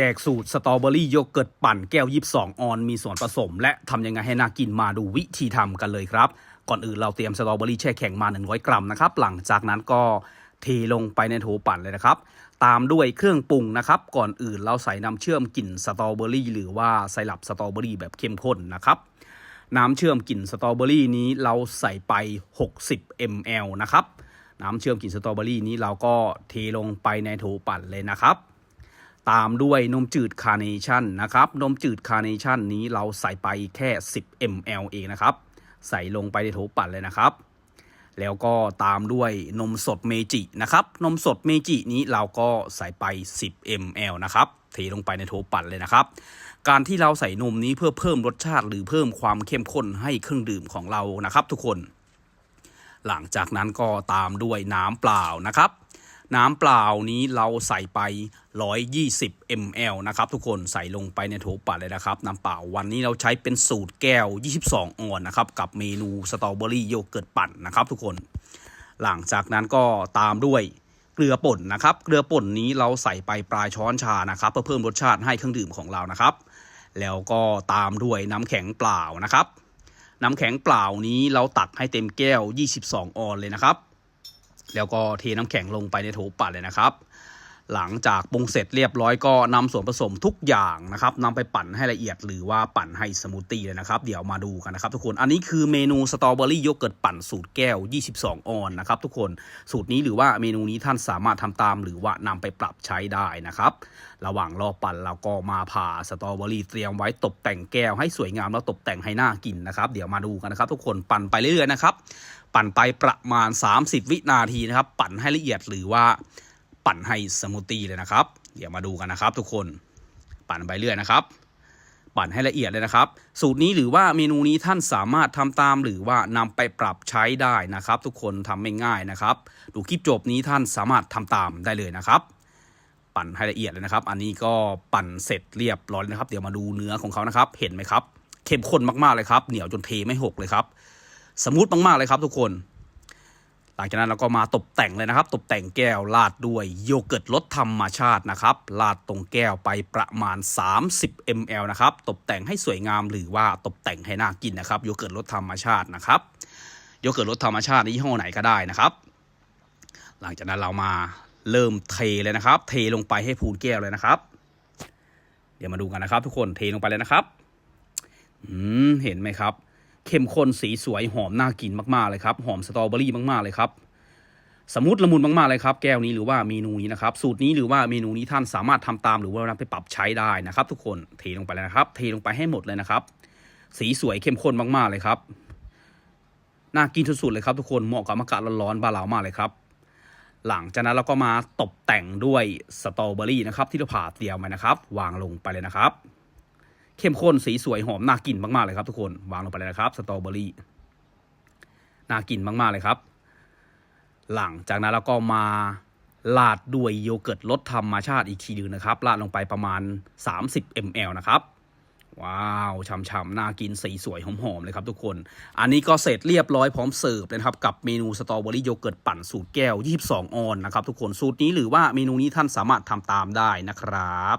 แจกสูตรสตรอเบอรี่โยเกิร์ตปั่นแก้ว22ออนมีส่วนผสม และทำยังไงให้น่ากินมาดูวิธีทำกันเลยครับ ก่อนอื่นเราเตรียมสตรอเบอรี่แช่แข็งมา 100 กรัมนะครับ หลังจากนั้นก็เทลงไปในโถปั่นเลยนะครับ ตามด้วยเครื่องปรุงนะครับ ก่อนอื่นเราใส่น้ำเชื่อมกลิ่นสตรอเบอรี่หรือว่าไซรัปสตรอเบอรี่แบบเข้มข้นนะครับน้ำเชื่อมกลิ่นสตรอเบอรี่นี้เราใส่ไป 60 ml นะครับน้ำเชื่อมกลิ่นสตรอเบอรี่นี้เราก็เทลงไปในโถปั่นเลยนะครับ ตามด้วยนมจืดคาร์เนชั่นนะครับนมจืดคาร์เนชั่นนี้เราใส่ไปแค่ 10 ml เองนะครับ ใส่ลงไปในโถปั่นเลยนะครับ แล้วก็ตามด้วยนมสดเมจินะครับ นมสดเมจินี้เราก็ใส่ไป 10 ml นะครับเทลงไปในโถปั่นเลยนะครับ การที่เราใส่นมนี้เพื่อเพิ่มรสชาติหรือเพิ่มความเข้มข้นให้เครื่องดื่มของเรานะครับ ทุกคน หลังจากนั้นก็ตามด้วยน้ำเปล่านะครับ น้ำเปล่านี้เราใส่ไป 120 ml นะครับทุกคนใส่ลงไปในโถปั่นเลยนะครับน้ำเปล่าวันนี้เราใช้เป็นสูตรแก้ว 22 ออนนะครับกับเมนูสตรอเบอรี่โยเกิร์ตปั่นนะครับทุกคน หลังจากนั้นก็ตามด้วยเกลือป่นนะครับ เกลือป่นนี้เราใส่ไปปลายช้อนชานะครับ เพื่อเพิ่มรสชาติให้เครื่องดื่มของเรานะครับ แล้วก็ตามด้วยน้ำแข็งเปล่านะครับ น้ำแข็งเปล่านี้เราตักให้เต็มแก้ว 22 ออนเลยนะครับ แล้วก็เทน้ำแข็งลงไปในโถปัดเลยนะครับ หลังจากปรุงเสร็จเรียบร้อยก็นำส่วนผสมทุกอย่างนะครับนำไปปั่นให้ละเอียดหรือว่าปั่นให้สมูทตี้เลยนะครับเดี๋ยวมาดูกันนะครับทุกคนอันนี้คือเมนูสตรอเบอรี่โยเกิร์ตปั่นสูตรแก้ว 22 ออนนะครับทุกคนสูตรนี้หรือว่าเมนูนี้ท่านสามารถทำตาม หรือว่านำไปปรับใช้ได้นะครับระหว่างรอปั่นเราก็มาผ่าสตรอเบอรี่เตรียมไว้ตกแต่งแก้วให้สวยงามแล้วตกแต่งให้น่ากินนะครับเดี๋ยวมาดูกันนะครับ ทุกคนปั่นไปเรื่อยๆนะครับปั่นไปประมาณ 30 วินาทีนะครับ ปั่นให้ละเอียดหรือว่า ปั่นให้สมูทตี้เลยนะครับ เดี๋ยวมาดูกันนะครับ ทุกคนปั่นไปเรื่อยนะครับ ปั่นให้ละเอียดเลยนะครับ สูตรนี้หรือว่าเมนูนี้ท่านสามารถทำตามหรือว่านำไปปรับใช้ได้นะครับ ทุกคนทำไม่ง่ายนะครับ ดูคลิปจบนี้ท่านสามารถทำตามได้เลยนะครับ ปั่นให้ละเอียดเลยนะครับ อันนี้ก็ปั่นเสร็จเรียบร้อยนะครับ เดี๋ยวมาดูเนื้อของเขานะครับ เห็นไหมครับเข้มข้นมากๆเลยครับ เหนียวจนเทไม่หกเลยครับ สมูทมากๆเลยครับ ทุกคน หลังจากนั้นเราก็มาตกแต่งเลยนะครับ ตกแต่งแก้วราดด้วยโยเกิร์ตรสธรรมชาตินะครับราดตรงแก้วไปประมาณ 30 ml นะครับตกแต่งให้สวยงามหรือว่าตกแต่งให้น่ากินนะครับโยเกิร์ตรสธรรมชาตินะครับโยเกิร์ตรสธรรมชาติยี่ห้อไหนก็ได้นะครับ หลังจากนั้นเรามาเริ่มเทเลยนะครับ เทลงไปให้พูนแก้วเลยนะครับ เดี๋ยวมาดูกันนะครับ ทุกคนเทลงไปเลยนะครับอืมเห็นไหมครับ เข้มข้นสีสวยหอมน่ากินมากๆเลยครับ หอมสตรอเบอรี่มากๆเลยครับสมูทละมุนมากๆเลยครับแก้วนี้หรือว่าเมนูนี้นะครับสูตรนี้หรือว่าเมนูนี้ท่านสามารถทำตามหรือว่านำไปปรับใช้ได้นะครับ ทุกคนเทลงไปเลยนะครับ เทลงไปให้หมดเลยนะครับ สีสวยเข้มข้นมากๆเลยครับน่ากินสุดๆเลยครับทุกคนเหมาะกับอากาศร้อนๆบ้านเรามากเลยครับ หลังจากนั้นเราก็มาตกแต่งด้วยสตรอเบอรี่นะครับที่เราผ่าเตรียมไว้นะครับ วางลงไปเลยนะครับ เข้มข้นสีสวยหอมน่ากินมากๆเลยครับทุกคนวางลงไปเลยนะครับสตรอเบอรี่น่ากินมากๆเลยครับ หลังจากนั้นเราก็มาลาดด้วยโยเกิร์ตรสธรรมชาติอีกทีหนึงนะครับลาดลงไปประมาณ 30 ml นะครับว้าวช่ำๆน่ากินสีสวยหอมๆเลยครับทุกคน อันนี้ก็เสร็จเรียบร้อยพร้อมเสิร์ฟเลยนะครับกับเมนูสตรอเบอรี่โยเกิร์ตปั่นสูตรแก้ว 22 ออนนะครับทุกคนสูตรนี้หรือว่าเมนูนี้ท่านสามารถทำตามได้นะครับ